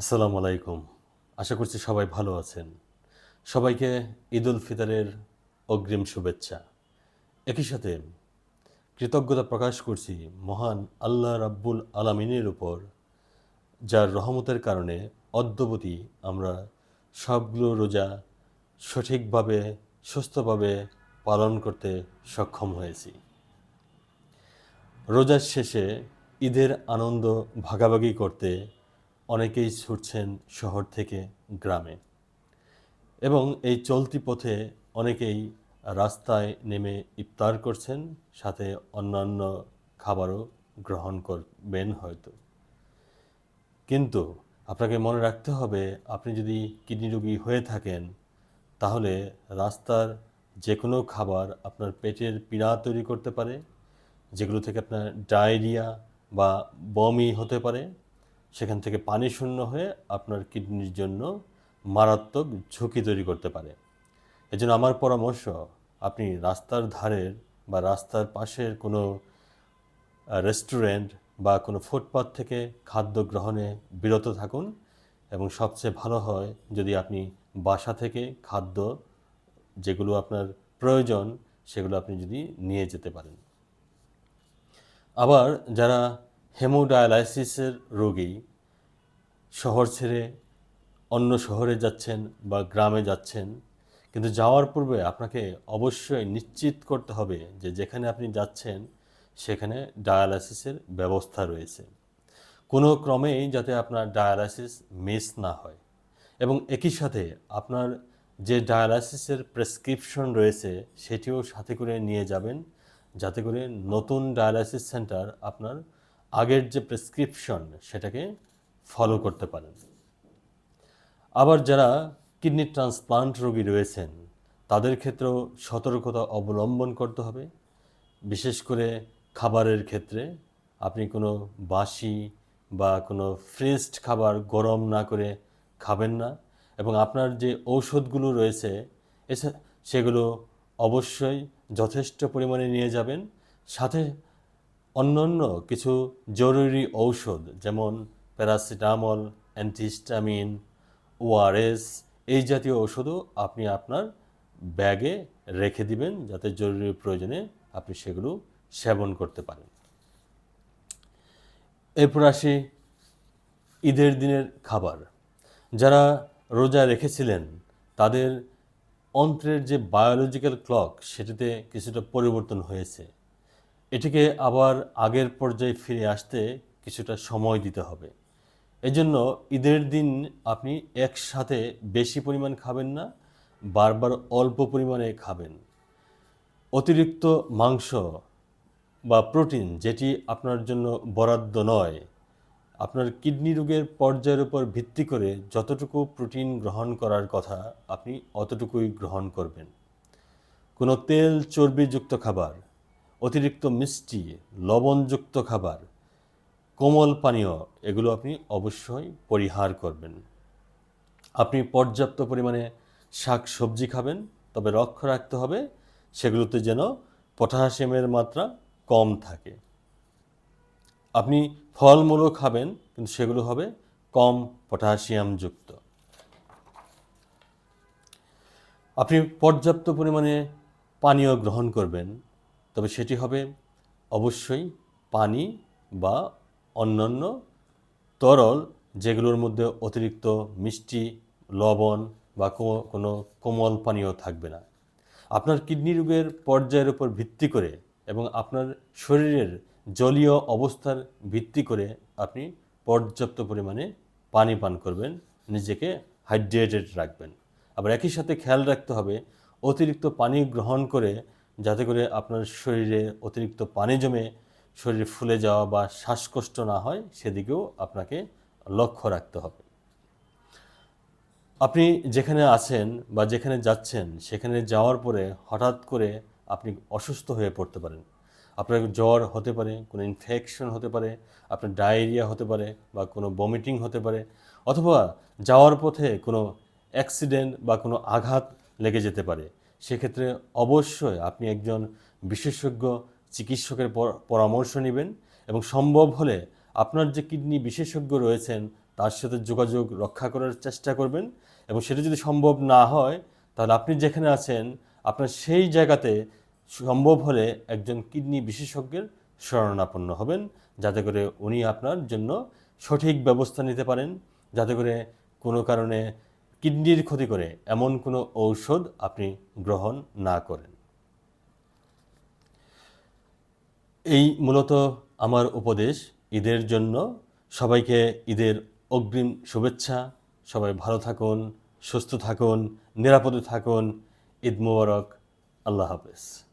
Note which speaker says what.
Speaker 1: আসসালামু আলাইকুম। আশা করছি সবাই ভালো আছেন। সবাইকে ঈদ উল ফিতরের অগ্রিম শুভেচ্ছা। একই সাথে কৃতজ্ঞতা প্রকাশ করছি মহান আল্লাহ রাব্বুল আলামিনের উপর, যার রহমতের কারণে অদ্যবধি আমরা সবগুলো রোজা সঠিকভাবে, সুস্থভাবে পালন করতে সক্ষম হয়েছি। রোজার শেষে ঈদের আনন্দ ভাগাভাগি করতে অনেকেই ছুটছেন শহর থেকে গ্রামে। এবং এই চলতি পথে অনেকেই রাস্তায় নেমে ইফতার করছেন, সাথে অন্যান্য খাবারও গ্রহণ করবেন হয়তো। কিন্তু আপনাকে মনে রাখতে হবে, আপনি যদি কিডনি রোগী হয়ে থাকেন, তাহলে রাস্তার যে কোনো খাবার আপনার পেটের পীড়া তৈরি করতে পারে, যেগুলো থেকে আপনার ডায়রিয়া বা বমি হতে পারে সেখান থেকে পানি শূন্য হয়ে আপনার কিডনির জন্য মারাত্মক ঝুঁকি তৈরি করতে পারে। এজন্য আমার পরামর্শ, আপনি রাস্তার ধারের বা রাস্তার পাশের কোনো রেস্টুরেন্ট বা কোনো ফুটপাথ থেকে খাদ্য গ্রহণে বিরত থাকুন এবং সবচেয়ে ভালো হয় যদি আপনি বাসা থেকে খাদ্য যেগুলো আপনার প্রয়োজন সেগুলো আপনি যদি নিয়ে যেতে পারেন। আবার যারা হেমোডায়ালাইসিসের রোগী শহর ছেড়ে অন্য শহরে যাচ্ছেন বা গ্রামে যাচ্ছেন, কিন্তু যাওয়ার পূর্বে আপনাকে অবশ্যই নিশ্চিত করতে হবে যে যেখানে আপনি যাচ্ছেন, সেখানে ডায়ালাইসিসের ব্যবস্থা রয়েছে। কোনো ক্রমেই যাতে আপনার ডায়ালাইসিস মিস না হয়। এবং একই সাথে আপনার যে ডায়ালাইসিসের প্রেসক্রিপশন রয়েছে, সেটিও সাথে করে নিয়ে যাবেন, যাতে করে নতুন ডায়ালাইসিস সেন্টার আপনার আগের যে প্রেসক্রিপশন সেটাকে ফলো করতে পারেন। আবার যারা কিডনি ট্রান্সপ্লান্ট রোগী রয়েছেন, তাদের ক্ষেত্রেও সতর্কতা অবলম্বন করতে হবে। বিশেষ করে খাবারের ক্ষেত্রে আপনি কোনো বাসি বা কোনো ফ্রেশড খাবার গরম না করে খাবেন না এবং আপনার যে ঔষধগুলো রয়েছে এসে সেগুলো অবশ্যই যথেষ্ট পরিমাণে নিয়ে যাবেন। সাথে অন্যান্য কিছু জরুরি ঔষধ, যেমন প্যারাসিটামল অ্যান্টিহিস্টামিন ওআরএস, এই জাতীয় ওষুধও আপনি আপনার ব্যাগে রেখে দিবেন যাতে জরুরি প্রয়োজনে আপনি সেগুলো সেবন করতে পারেন। এরপর আসি ঈদের দিনের খাবার। যারা রোজা রেখেছিলেন, তাদের অন্ত্রের যে বায়োলজিক্যাল ক্লক সেটিতে কিছুটা পরিবর্তন হয়েছে। এটিকে আবার আগের পর্যায়ে ফিরে আসতে কিছুটা সময় দিতে হবে। এজন্য ঈদের দিন আপনি একসাথে বেশি পরিমাণ খাবেন না, বারবার অল্প পরিমাণে খাবেন। অতিরিক্ত মাংস বা প্রোটিন যেটি আপনার জন্য বরাদ্দ নয়, আপনার কিডনি রোগের পর্যায়ের উপর ভিত্তি করে যতটুকু প্রোটিন গ্রহণ করার কথা আপনি অতটুকুই গ্রহণ করবেন। কোনো তেল চর্বিযুক্ত খাবার অতিরিক্ত মিষ্টি, লবণযুক্ত খাবার, কোমল পানীয়, এগুলো আপনি অবশ্যই পরিহার করবেন। আপনি পর্যাপ্ত পরিমাণে শাক সবজি খাবেন, তবে লক্ষ্য রাখতে হবে সেগুলোতে যেন পটাশিয়ামের মাত্রা কম থাকে। আপনি ফলমূলও খাবেন, কিন্তু সেগুলো হবে কম পটাশিয়ামযুক্ত। আপনি পর্যাপ্ত পরিমাণে পানীয় গ্রহণ করবেন তবে সেটি হবে অবশ্যই পানি বা অন্যান্য তরল যেগুলোর মধ্যে অতিরিক্ত মিষ্টি, লবণ বা কোনো কোমল পানীয় থাকবে না। আপনার কিডনি রোগের পর্যায়ের উপর ভিত্তি করে এবং আপনার শরীরের জলীয় অবস্থার ভিত্তি করে আপনি পর্যাপ্ত পরিমাণে পানি পান করবেন, নিজেকে হাইড্রেটেড রাখবেন। আবার একই সাথে খেয়াল রাখতে হবে, অতিরিক্ত পানি গ্রহণ করে যাতে করে আপনার শরীরে অতিরিক্ত পানি জমে শরীর ফুলে যাওয়া বা শ্বাসকষ্ট না হয়, সেদিকেও আপনাকে লক্ষ্য রাখতে হবে। আপনি যেখানে আছেন বা যেখানে যাচ্ছেন, সেখানে যাওয়ার পরে হঠাৎ করে আপনি অসুস্থ হয়ে পড়তে পারেন। আপনার জ্বর হতে পারে, কোনো ইনফেকশন হতে পারে, আপনার ডায়রিয়া হতে পারে বা কোনো বমিটিং হতে পারে, অথবা যাওয়ার পথে কোনো অ্যাক্সিডেন্ট বা কোনো আঘাত লেগে যেতে পারে। সেক্ষেত্রে অবশ্যই আপনি একজন বিশেষজ্ঞ চিকিৎসকের পর- পরামর্শ নেবেন এবং সম্ভব হলে আপনার যে কিডনি বিশেষজ্ঞ রয়েছেন, তার সাথে যোগাযোগ রক্ষা করার চেষ্টা করবেন এবং সেটা যদি সম্ভব না হয়, তাহলে আপনি যেখানে আছেন, আপনার সেই জায়গাতে সম্ভব হলে একজন কিডনি বিশেষজ্ঞের শরণাপন্ন হবেন, যাতে করে উনি আপনার জন্য সঠিক ব্যবস্থা নিতে পারেন, যাতে করে কোনো কারণে কিডনির ক্ষতি করে এমন কোনো ঔষধ আপনি গ্রহণ না করেন। এই মূলত আমার উপদেশ ঈদের জন্য। সবাইকে ঈদের অগ্রিম শুভেচ্ছা। সবাই ভালো থাকুন, সুস্থ থাকুন, নিরাপদে থাকুন। ঈদ মুবারক। আল্লাহ হাফেজ।